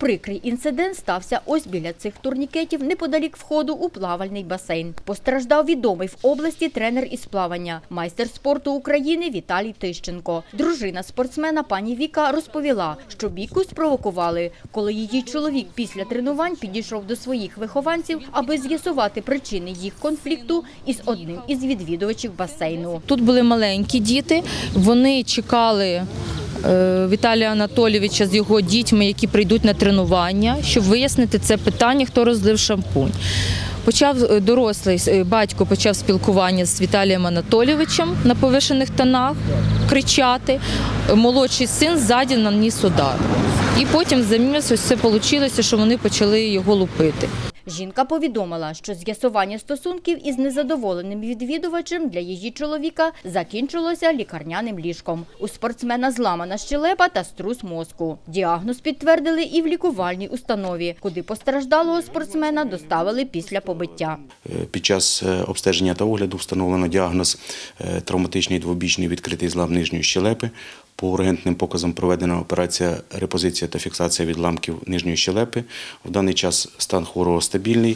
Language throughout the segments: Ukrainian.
Прикрий інцидент стався ось біля цих турнікетів неподалік входу у плавальний басейн. Постраждав відомий в області тренер із плавання, майстер спорту України Віталій Тищенко. Дружина спортсмена пані Віка розповіла, що бійку спровокували, коли її чоловік після тренувань підійшов до своїх вихованців, аби з'ясувати причини їх конфлікту із одним із відвідувачів басейну. Тут були маленькі діти, вони чекали Віталія Анатолійовича з його дітьми, які прийдуть на тренування, щоб вияснити це питання, хто розлив шампунь. Почав е, дорослий е, батько почав спілкування з Віталієм Анатолійовичем на повишених тонах, кричати. Молодший син ззаді наніс удар. І потім замість ось це вийшло, що вони почали його лупити. Жінка повідомила, що з'ясування стосунків із незадоволеним відвідувачем для її чоловіка закінчилося лікарняним ліжком. У спортсмена зламана щелепа та струс мозку. Діагноз підтвердили і в лікувальній установі, куди постраждалого спортсмена доставили після побиття. Е, Під час е, обстеження та огляду встановлено діагноз е, травматичний двобічний відкритий злам нижньої щелепи. По ургентним показам проведена операція репозиція та фіксація відламків нижньої щелепи. В даний час стан хворого стабільний. Е,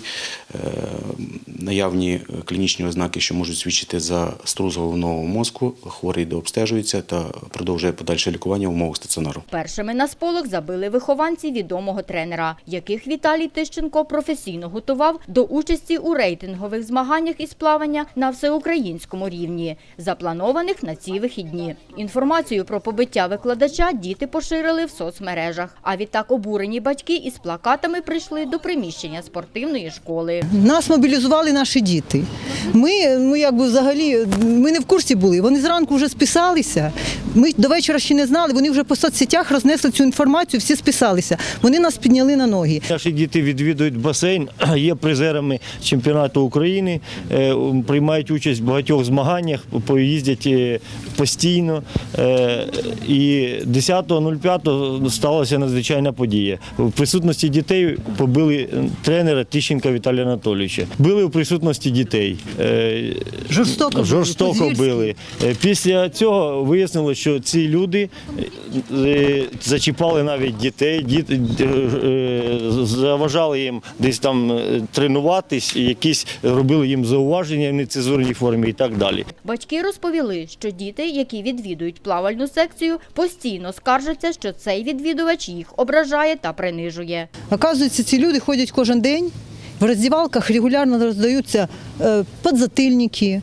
Наявні клінічні ознаки, що можуть свідчити за струс головного мозку. Хворий дообстежується та продовжує подальше лікування в умовах стаціонару. Першими на сполох забили вихованці відомого тренера, яких Віталій Тищенко професійно готував до участі у рейтингових змаганнях із плавання на всеукраїнському рівні, запланованих на ці вихідні. Інформацію про побиття викладача діти поширили в соцмережах. А відтак обурені батьки із плакатами прийшли до приміщення спортивної школи. Нас мобілізували наші діти. Ми, ну якби взагалі, ми не в курсі були. Вони зранку вже списалися. Ми до вечора ще не знали. Вони вже по соцсетях рознесли цю інформацію, всі списалися. Вони нас підняли на ноги. Наші діти відвідують басейн, є призерами чемпіонату України, е, приймають участь в багатьох змаганнях, поїздять е, постійно. Е, І 10.05 сталася надзвичайна подія. В присутності дітей побили тренера Тищенка Віталія Анатолійовича. Били в присутності дітей. Жорстоко Жорстоко били. Після цього вияснилося, що ці люди е, зачіпали навіть дітей, діти е, е, заважали їм десь там е, тренуватись, якісь робили їм зауваження в нецензурній формі і так далі. Батьки розповіли, що діти, які відвідують плавальну секцію, постійно скаржаться, що цей відвідувач їх ображає та принижує. Оказується, ці люди ходять кожен день. В роздівалках регулярно роздаються е, подзатильники, е, е,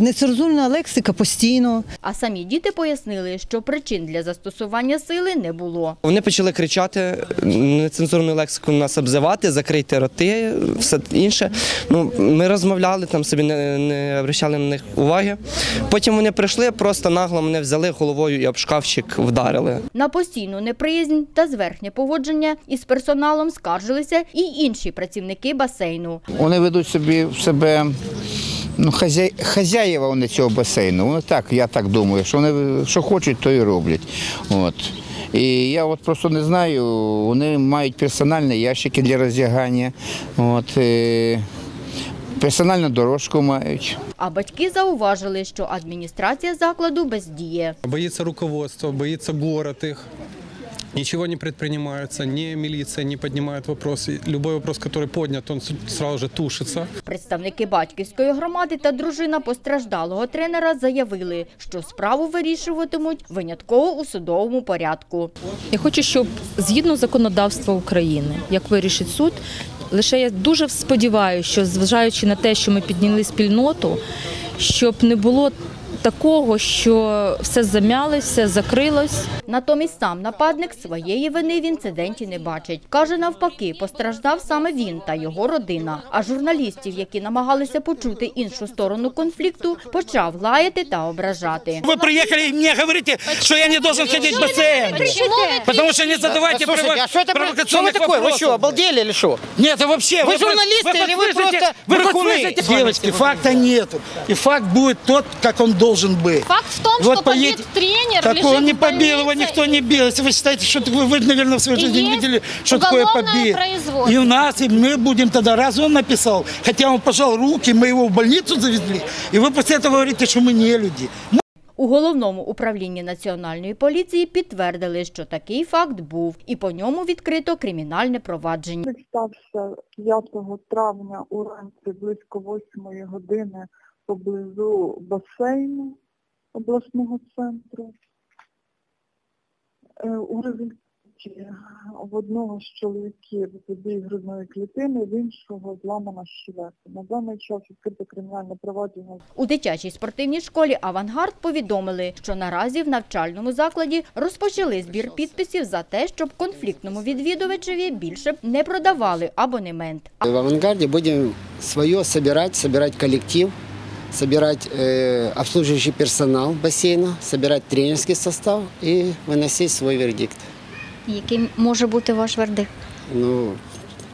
нецензурна лексика постійно. А самі діти пояснили, що причин для застосування сили не було. Вони почали кричати нецензурною лексикою нас обзивати, закрити роти, все інше. Ну, ми розмовляли там собі, не, не обращали на них уваги. Потім вони прийшли, просто нагло мене взяли головою і об шкафчик вдарили. На постійну неприязнь та зверхнє поводження із персоналом скаржилися і інші працівники басейну. Вони ведуть собі в себе ну, хазяй, хазяєва вони цього басейну. Вони так, я так думаю, що вони що хочуть, то і роблять. От. І я от просто не знаю, вони мають персональні ящики для роздягання, от, е, персональну дорожку мають. А батьки зауважили, що адміністрація закладу бездіє. Боится руководство, боится город их. Ничего не предпринимается, ни милиция не поднимает вопросы. Любой вопрос, который поднят, он сразу же тушится. Представники батьківської громади та дружина постраждалого тренера заявили, що справу вирішуватимуть винятково у судовому порядку. Я хочу, щоб згідно законодавства України, як вирішить суд, лише я дуже сподіваюся, що зважаючи на те, що ми підняли спільноту, щоб не було такого, що все замялось, все закрилось. Натомість сам нападник своєї вини в інциденті не бачить. Каже, навпаки, постраждав саме він та його родина. А журналістів, які намагалися почути іншу сторону конфлікту, почав лаяти та ображати. Вы приехали и мне говорите, что я не должен ходить в бассейн. Потому что не задавайте Слушайте, прово- а что это, что вы провокационных такое? Вы вопросов. что, обалдели или что? Нет, это вообще... Вы журналисты или вы подслушаете- просто Вы брехуны? подслушаете- Девочки, факта нету. И факт будет тот, как он должен быть. Факт в том, Вот что побит поедет- тренер, Так лежит он не в побил его, больнице, никто не бил. Если вы считаете, что такое, вы, наверное, в своей И жизни не есть видели, что такое уголовное побит. производство. И у нас, и мы будем тогда, раз он написал, хотя он пожал руки, мы его в больницу завезли, и вы после этого говорите, что мы не люди. У головному управлінні національної поліції підтвердили, що такий факт був, і по ньому відкрито кримінальне провадження. Конфлікт стався 5 травня уранці близько 8 години поблизу басейну обласного центру. Е, У результаті в одного з чоловіків забій грудної клітини, в іншого зламана щелепа. На даний час відкрите кримінальне провадження У дитячій спортивній школі Авангард повідомили, що наразі в навчальному закладі розпочали збір підписів за те, щоб конфліктному відвідувачеві більше не продавали абонемент. В авангарде будем свое собирать, собирать коллектив, собирать э, обслуживающий персонал бассейна, собирать тренерский состав и выносить свой вердикт. Яким може бути ваш вердикт? Ну,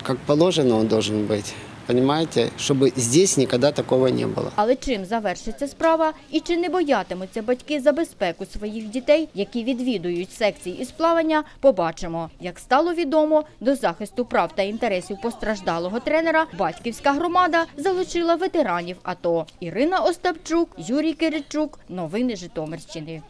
как положено он должен быть. Понимаете, чтобы здесь никогда такого не было. Але чим завершиться справа і чи не боятимуться батьки за безпеку своїх дітей, які відвідують секції із плавання, побачимо. Як стало відомо, до захисту прав та інтересів постраждалого тренера батьківська громада залучила ветеранів АТО. Ірина Остапчук, Юрій Киричук. Новини Житомирщини.